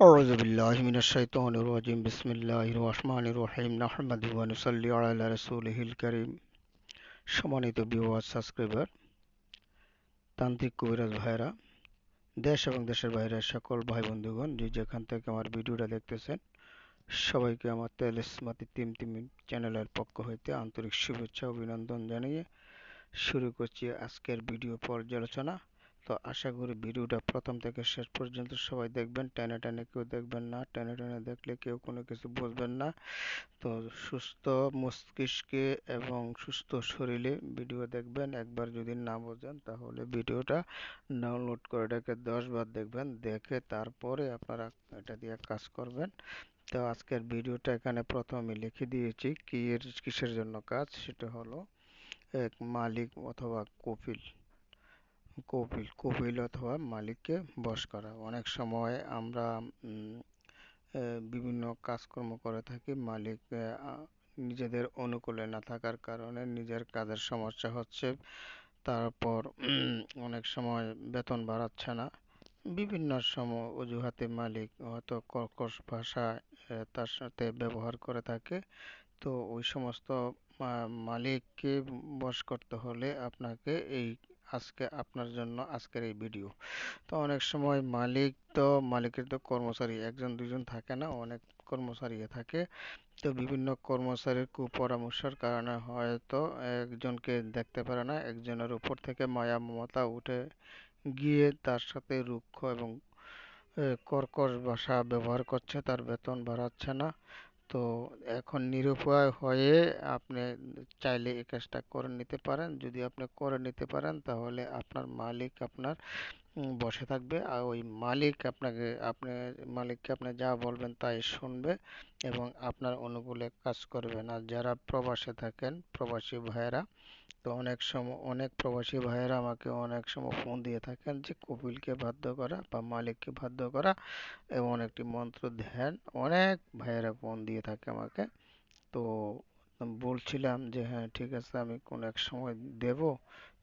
أعوذ بالله من الشيطان الرجيم بسم الله الرحمن الرحيم نحمده ونصلي على رسوله الكريم সম্মানিত viewer subscriber তান্ত্রিক কবিরাজ ভাইরা দেশ এবং দেশের বাইরের সকল ভাই বন্ধুগণ যে যেখান থেকে আমার ভিডিওটা দেখতেছেন সবাইকে আমার তেলেসমাতি তিম তিম চ্যানেলের পক্ষ হইতে আন্তরিক শুভেচ্ছা অভিনন্দন জানিয়ে শুরু করছি আজকের ভিডিও পর্যালোচনা তো আশা করি ভিডিওটা প্রথম থেকে শেষ পর্যন্ত সবাই দেখবেন। টেনে টেনে কেউ দেখবেন না, টেনে টেনে দেখলে কেউ কোনো কিছু বুঝবেন না। তো সুস্থ মস্তিষ্কে এবং সুস্থ শরীরে ভিডিও দেখবেন, একবার যদি না বোঝেন তাহলে ভিডিওটা ডাউনলোড করে এটাকে দশবার দেখবেন, দেখে তারপরে আপনারা এটা দিয়ে কাজ করবেন। তো আজকের ভিডিওটা এখানে প্রথমে লিখে দিয়েছি, কি এর, কিসের জন্য কাজ? সেটা হলো, এক মালিক অথবা কপিল। কপিল কপিল অথবা মালিককে বশ করা। অনেক সময় আমরা বিভিন্ন কাজকর্ম করে থাকি, মালিক নিজেদের অনুকূলে না থাকার কারণে নিজের কাজের সমস্যা হচ্ছে, তারপর অনেক সময় বেতন বাড়াচ্ছে না। বিভিন্ন সময় অজুহাতে মালিক হয়তো কর্কশ ভাষা তার সাথে ব্যবহার করে থাকে। তো ওই সমস্ত মালিককে বশ করতে হলে আপনাকে এই আজকে আপনার জন্য আজকের এই ভিডিও তো অনেক সময় মালিক তো, মালিকের তো কর্মচারী, একজন দুজন থাকে না, অনেক কর্মচারী থাকে। তো বিভিন্ন কর্মচারীর কুপরামর্শের কারণে হয়তো একজনকে দেখতে পারে না, একজনের উপর থেকে মায়া মমতা উঠে গিয়ে তার সাথে রুক্ষ এবং কর্কশ ভাষা ব্যবহার করছে, তার বেতন বাড়াচ্ছে না। তো এখন নিরুপায় হয়ে আপনি চাইলে এই কাজটা করে নিতে পারেন। যদি আপনি করে নিতে পারেন, তাহলে আপনার মালিক আপনার বসে থাকবে। আর ওই মালিক আপনাকে, আপনি, মালিককে আপনি যা বলবেন তাই শুনবে এবং আপনার অনুকূলে কাজ করবে। না যারা প্রবাসে থাকেন, প্রবাসী ভাইয়েরা তো অনেক সময়, অনেক প্রবাসী ভাইয়েরা আমাকে অনেক সময় ফোন দিয়ে থাকেন যে, কপিলকে বাধ্য করা বা মালিককে বাধ্য করা এমন একটি মন্ত্র ধ্যান অনেক ভাইয়েরা ফোন দিয়ে থাকে আমাকে। তো বলছিলাম যে হ্যাঁ ঠিক আছে, আমি কোন এক সময় দেব।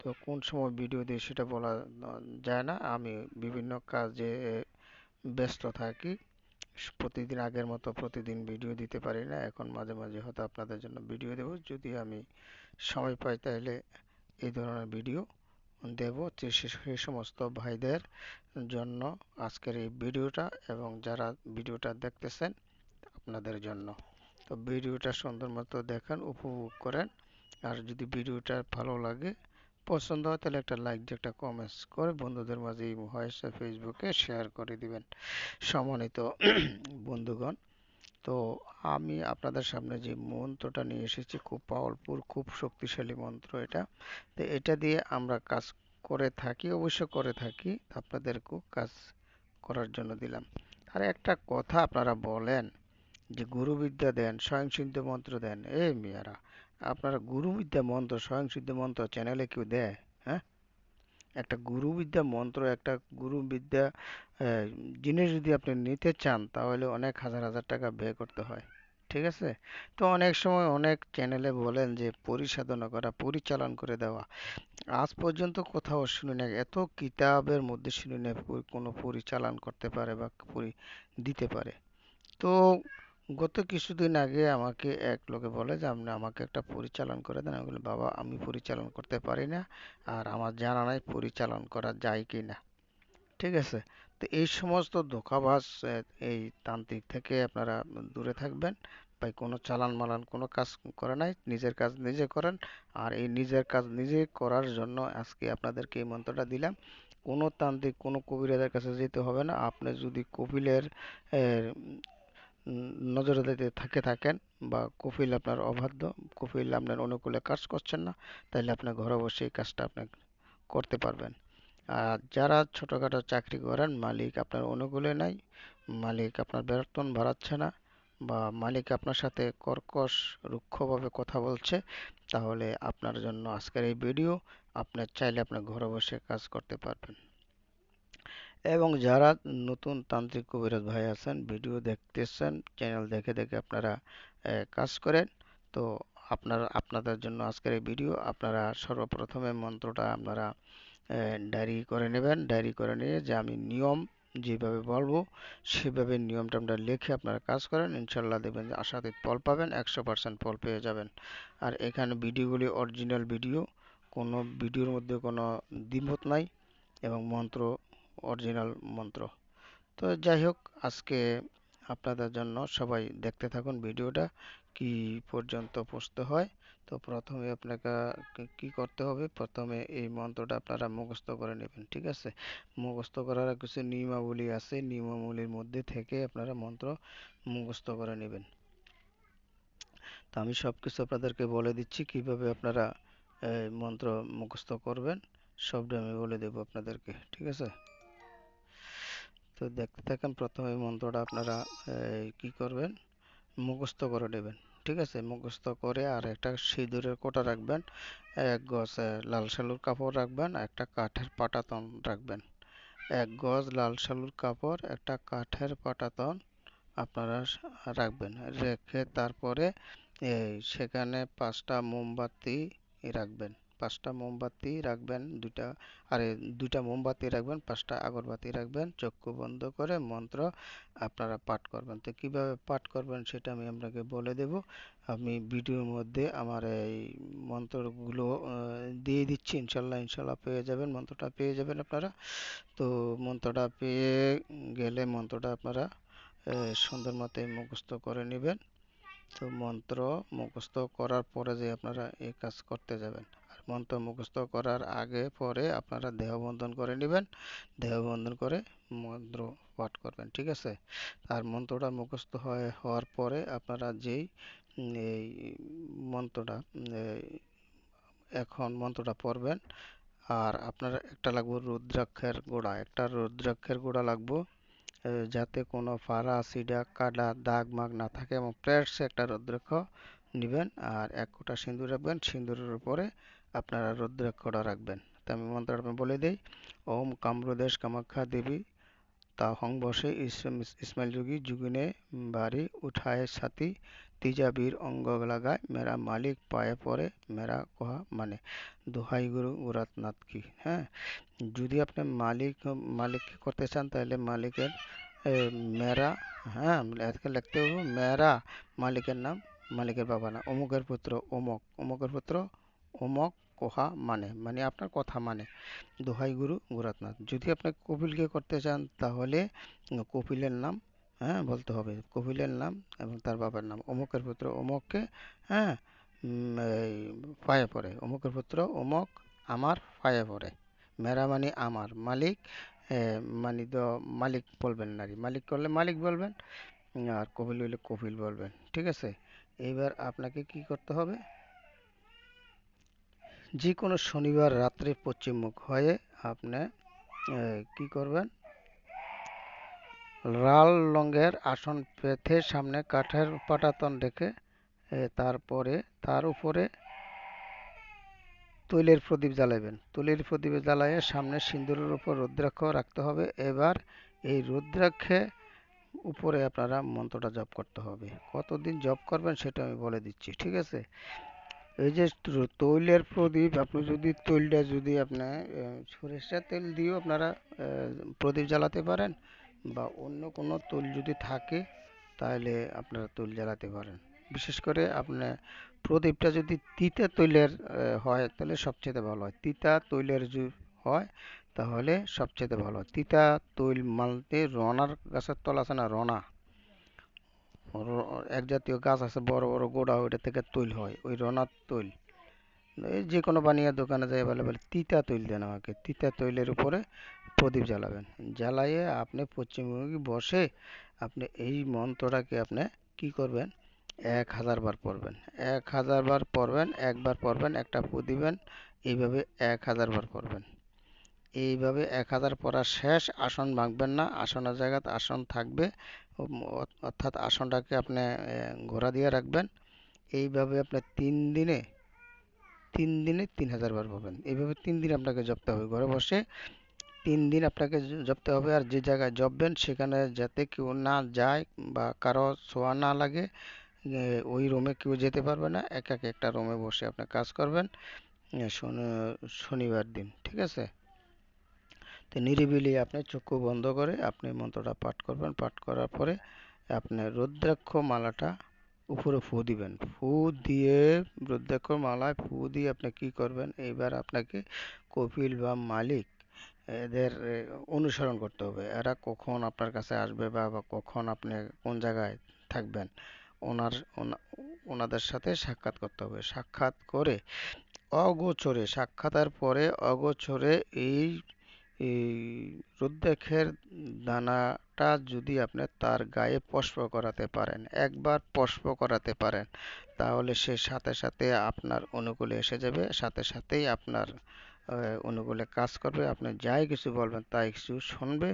তো কোন সময় ভিডিও দিই সেটা বলা যায় না। আমি বিভিন্ন কাজে ব্যস্ত থাকি। প্রতিদিন আগের মতো প্রতিদিন ভিডিও দিতে পারি না। এখন মাঝে মাঝে হয়তো আপনাদের জন্য ভিডিও দেব। যদি আমি সময় পাই তাহলে এই ধরনের ভিডিও দেব। সেই সমস্ত ভাইদের জন্য আজকের এই ভিডিওটা এবং যারা ভিডিওটা দেখতেছেন আপনাদের জন্য। তো ভিডিওটা সুন্দর মতো দেখেন, উপভোগ করেন। আর যদি ভিডিওটা ভালো লাগে, পছন্দ হয়, তাহলে একটা লাইক দিয়ে একটা কমেন্টস করে বন্ধুদের মাঝে এই ভয়েসে ফেসবুকে শেয়ার করে দিবেন। সম্মানিত বন্ধুগণ, তো আমি আপনাদের সামনে যে মন্ত্রটা নিয়ে এসেছি, খুব পাওয়ারফুল খুব শক্তিশালী মন্ত্র এটা। তো এটা দিয়ে আমরা কাজ করে থাকি, অবশ্য করে থাকি, আপনাদেরকেও কাজ করার জন্য দিলাম। আর একটা কথা আপনারা বলেন যে গুরুবিদ্যা দেন স্বয়ংসিদ্ধ মন্ত্র দেন এ মেয়েরা, আপনারা গুরুবিদ্যা মন্ত্র স্বয়ংসিদ্ধ মন্ত্র চ্যানেলে কেউ দেয়? একটা গুরুবিদ্যা মন্ত্র, একটা গুরুবিদ্যা জিনিস যদি আপনি নিতে চান, তাহলে অনেক হাজার হাজার টাকা ব্যয় করতে হয়। ঠিক আছে? তো অনেক সময় অনেক চ্যানেলে বলেন যে, পরিসাধনা করা, পরিচালন করে দেওয়া। আজ পর্যন্ত কোথাও শুনি না এত কিতাবের মধ্যে শুনি না কোনো পরিচালন করতে পারে বা দিতে পারে। তো গত কিছুদিন আগে আমাকে এক লোকে বলে যে, আপনি আমাকে একটা পরিচালন করে দেন। আমি বলি, বাবা, আমি পরিচালন করতে পারি না আর আমার জানা নাই পরিচালন করা যায় কি না। ঠিক আছে? তো এই সমস্ত ধোঁকাবাজ এই তান্ত্রিক থেকে আপনারা দূরে থাকবেন। বা কোনো চালান মালান কোনো কাজ করে নাই। নিজের কাজ নিজে করেন। আর এই নিজের কাজ নিজে করার জন্য আজকে আপনাদেরকে এই মন্ত্রটা দিলাম। কোনো তান্ত্রিক, কোনো কবিরাজের কাছে যেতে হবে না। আপনি যদি কপিলের নজরে থাকে থাকেন বা কপিল আপনার অবাধ্য কপিল আপনার অনুকূলে কাজ করছেন না তাহলে আপনার ঘরে বসে এই কাজটা আপনি করতে পারবেন। আর যারা ছোটোখাটো চাকরি করেন, মালিক আপনার অনুকূলে নাই, মালিক আপনার বেতন বাড়াচ্ছে না বা মালিক আপনার সাথে কর্কশ, রুক্ষভাবে কথা বলছে, তাহলে আপনার জন্য আজকের এই ভিডিও আপনার চাইলে আপনার ঘরে বসে কাজ করতে পারবেন। এবং যারা নতুন তান্ত্রিক কবিরাজ ভাই আছেন, ভিডিও দেখতেছেন চ্যানেল দেখে দেখে আপনারা কাজ করেন, তো আপনারা, আপনাদের জন্য আজকের এই ভিডিও, আপনারা সর্বপ্রথমে মন্ত্রটা আপনারা ডায়েরি করে নেবেন। ডায়েরি করে নিয়ে যে আমি নিয়ম যেভাবে বলব, সেভাবে নিয়মটা টিয়মটা লিখে আপনারা কাজ করেন। ইনশাল্লাহ দেখবেন যে আশাতীত ফল পাবেন, একশো পার্সেন্ট ফল পেয়ে যাবেন। আর এখানে ভিডিওগুলি অরিজিনাল ভিডিও, কোনো ভিডিওর মধ্যে কোনো দ্বিমত নাই এবং মন্ত্র অরিজিনাল মন্ত্র। তো যাই হোক আজকে আপনাদের জন্য সবাই দেখতে থাকুন ভিডিওটা, কি পর্যন্ত পৌঁছতে হয়। তো প্রথমে আপনাকে কি করতে হবে? প্রথমে এই মন্ত্রটা আপনারা মুখস্থ করে নেবেন, ঠিক আছে? মুখস্থ করার কিছু নিয়মাবলী আছে, নিয়মাবলীর মধ্যে থেকে আপনারা মন্ত্র মুখস্থ করে নেবেন। তো আমি সব কিছু আপনাদেরকে বলে দিচ্ছি, কীভাবে আপনারা মন্ত্র মুখস্থ করবেন, সবটা আমি বলে দেব আপনাদেরকে, ঠিক আছে? তো দেখতে থাকেন প্রথমে মন্ত্রটা আপনারা কি করবেন? মুখস্থ করে নেবেন, ঠিক আছে? মুখস্থ করে আর একটা সিঁদুরের কোটা রাখবেন, এক গজ লাল শালুর কাপড় রাখবেন, একটা কাঠের পাটাতন রাখবেন। এক গজ লাল শালুর কাপড়, একটা কাঠের পাটাতন আপনারা রাখবেন। রেখে তারপরে সেখানে পাঁচটা মোমবাতি রাখবেন। পাঁচটা মোমবাতি রাখবেন, দুইটা, আরে দুইটা মোমবাতি রাখবেন, পাঁচটা আগরবাতি রাখবেন, চক্ষু বন্ধ করে মন্ত্র আপনারা পাঠ করবেন। তো কীভাবে পাঠ করবেন সেটা আমি আপনাকে বলে দেব। আমি ভিডিওর মধ্যে আমার এই মন্ত্রগুলো দিয়ে দিচ্ছি, ইনশাল্লাহ ইনশাল্লাহ পেয়ে যাবেন, মন্ত্রটা পেয়ে যাবেন আপনারা। তো মন্ত্রটা পেয়ে গেলে মন্ত্রটা আপনারা সুন্দর মতো মুখস্থ করে নেবেন। তো মন্ত্র মুখস্থ করার পরে যে আপনারা এই কাজ করতে যাবেন। মন্ত্র মুখস্থ করার আগে পরে আপনারা দেহ বন্ধন করে নেবেন। দেহ বন্ধন করে মন্ত্র পাঠ করবেন, ঠিক আছে? আর মন্ত্রটা মুখস্থ হয়ে, হওয়ার পরে আপনারা যেই, এই মন্ত্রটা এখন মন্ত্রটা পড়বেন, আর আপনার একটা লাগবে রুদ্রাক্ষের গোড়া, একটা রুদ্রাক্ষের গোড়া লাগবে যাতে কোনো ফাড়া সিডা কাটা দাগ, মাগ না থাকে এবং প্রেস একটা রুদ্রাক্ষ নেবেন, আর এক কোটা সিঁদুর রাখবেন, সিঁদুরের উপরে আপনারা রুদ্রাক্ষটা রাখবেন। তো আমি মন্ত্রটা বলে দিই, ওম কামরুদেশ কামাখ্যা দেবী তাহং বসে ইসমাইল যোগী যুগিনে বাড়ি উঠায় সাথী তিজা বীর অঙ্গ লাগায় মেরা মালিক পায়ে পড়ে মেরা কোহা মানে। দোহাই গুরু গুরাতনাথ কি হ্যাঁ? যদি আপনি মালিক মালিক করতে চান তাহলে মালিকের মেরা হ্যাঁ আজকে লিখতে হবে মেরা, মালিকের নাম, মালিকের বাবা না অমুকের পুত্র অমক, অমুকের পুত্র অমক কোহা মানে মানে আপনার কথা মানে দোহাই গুরু গুরাতনাথ যদি আপনি কপিলকে করতে চান, তাহলে কপিলের নাম হ্যাঁ বলতে হবে। কপিলের নাম এবং তার বাবার নাম। অমুকের পুত্র অমককে হ্যাঁ পায়ে পড়ে। অমুকের পুত্র অমক আমার পায়ে পড়ে। মেরা মানে আমার। মালিক মানে তো মালিক বলবেন নারী। মালিক করলে মালিক বলবেন, আর কপিল হইলে কপিল বলবেন। ঠিক আছে? এইবার আপনাকে কি করতে হবে? যে কোনো শনিবার রাত্রে পশ্চিমমুখ হয়ে আপনি কি করবেন? লাল রঙের আসন পেতে সামনে কাঠের পাটাতন রেখে তারপরে, তার উপরে তৈলের প্রদীপ জ্বালাবেন। তৈলের প্রদীপ জ্বালাইয়ে সামনে সিন্দুরের উপর রুদ্রাক্ষ রাখতে হবে। এবার এই রুদ্রাক্ষে উপরে আপনারা মন্ত্রটা জপ করতে হবে। কতদিন জপ করবেন সেটা আমি বলে দিচ্ছি, ঠিক আছে? এই যে তৈলের প্রদীপ, আপনি যদি তৈলটা যদি আপনি সরিষার তেল দিয়েও আপনারা প্রদীপ জ্বালাতে পারেন বা অন্য কোনো তৈল যদি থাকে, তাহলে আপনারা তৈল জ্বালাতে পারেন। বিশেষ করে আপনার প্রদীপটা যদি তিতা তৈলের হয়, তাহলে সবচেয়ে ভালো হয়। তিতা তৈলের যদি হয়, তাহলে সবচেয়ে ভালো হয়। তিতা তৈল মালতে রনার গাছের তল আছে না, রনা? এক জাতীয় গাছ আছে, বড় বড় গোড়া, ওইটা থেকে তৈল হয়, ওই রনার তৈল। এই যে কোনো বানিয়ে দোকানে যাই অ্যাভেলেবেল তিতা তৈল দেন আমাকে। তিতা তৈলের উপরে প্রদীপ জ্বালাবেন। জ্বালাইয়ে আপনি পশ্চিমবঙ্গে বসে আপনি এই মন্ত্রটাকে আপনি কি করবেন? এক হাজার বার পড়বেন। এক হাজার বার পড়বেন, একবার পড়বেন, একটা দিবেন এইভাবে এক হাজার বার পড়বেন। এইভাবে এক হাজার পড়া শেষ, আসন ভাঙবেন না, আসনের জায়গাতে আসন থাকবে অর্থাৎ আসনটাকে আপনি ঘোরা দিয়ে রাখবেন। এইভাবে আপনার তিন দিনে তিন দিনে তিন হাজার বার পাবেন এইভাবে তিন দিন আপনাকে জপতে হবে। ঘরে বসে তিন দিন আপনাকে জপতে হবে আর যে জায়গায় জপবেন সেখানে যাতে কেউ না যায় বা কারও ছোঁয়া না লাগে ওই রুমে কেউ যেতে পারবে না। একাকে একটা রুমে বসে আপনি কাজ করবেন শনিবার দিন, ঠিক আছে? তো নিরিবিলি আপনি চক্ষু বন্ধ করে আপনি মন্ত্রটা পাঠ করবেন। পাঠ করার পরে আপনি রুদ্রাক্ষ মালাটা উপরে ফু দিবেন। ফু দিয়ে রুদ্রাক্ষ মালায় ফু দিয়ে আপনি কি করবেন? এইবার আপনাকে কপিল বা মালিক এদের অনুসরণ করতে হবে। এরা কখন আপনার কাছে আসবে বা কখন আপনি কোন জায়গায় থাকবেন? ওনার ওনাদের সাথে সাক্ষাৎ করতে হবে। সাক্ষাৎ করে অগোচরে সাক্ষাতের পরে অগোচরে এই এই রুদ্রাক্ষের দানাটা যদি আপনি তার গায়ে স্পর্শ করাতে পারেন, একবার স্পর্শ করাতে পারেন, তাহলে সে সাথে সাথে আপনার অনুকূলে এসে যাবে, সাথে সাথেই আপনার অনুকূলে কাজ করবে, আপনি যাই কিছু বলবেন তাই কিছু শুনবে।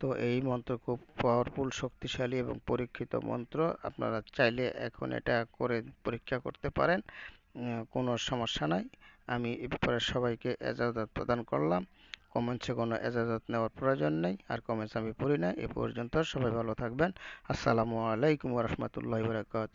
তো এই মন্ত্র খুব পাওয়ারফুল শক্তিশালী এবং পরীক্ষিত মন্ত্র, আপনারা চাইলে এখন এটা করে পরীক্ষা করতে পারেন কোনো সমস্যা নাই। আমি এ ব্যাপারে সবাইকে এজাজত প্রদান করলাম। কমেন্টসে কোনো এজাজত নেওয়ার প্রয়োজন নেই, আর কমেন্টস আমি পড়ি না, এ পর্যন্ত সবাই ভালো থাকবেন। আসসালামু আলাইকুম রহমতুল্লাহ বরকাত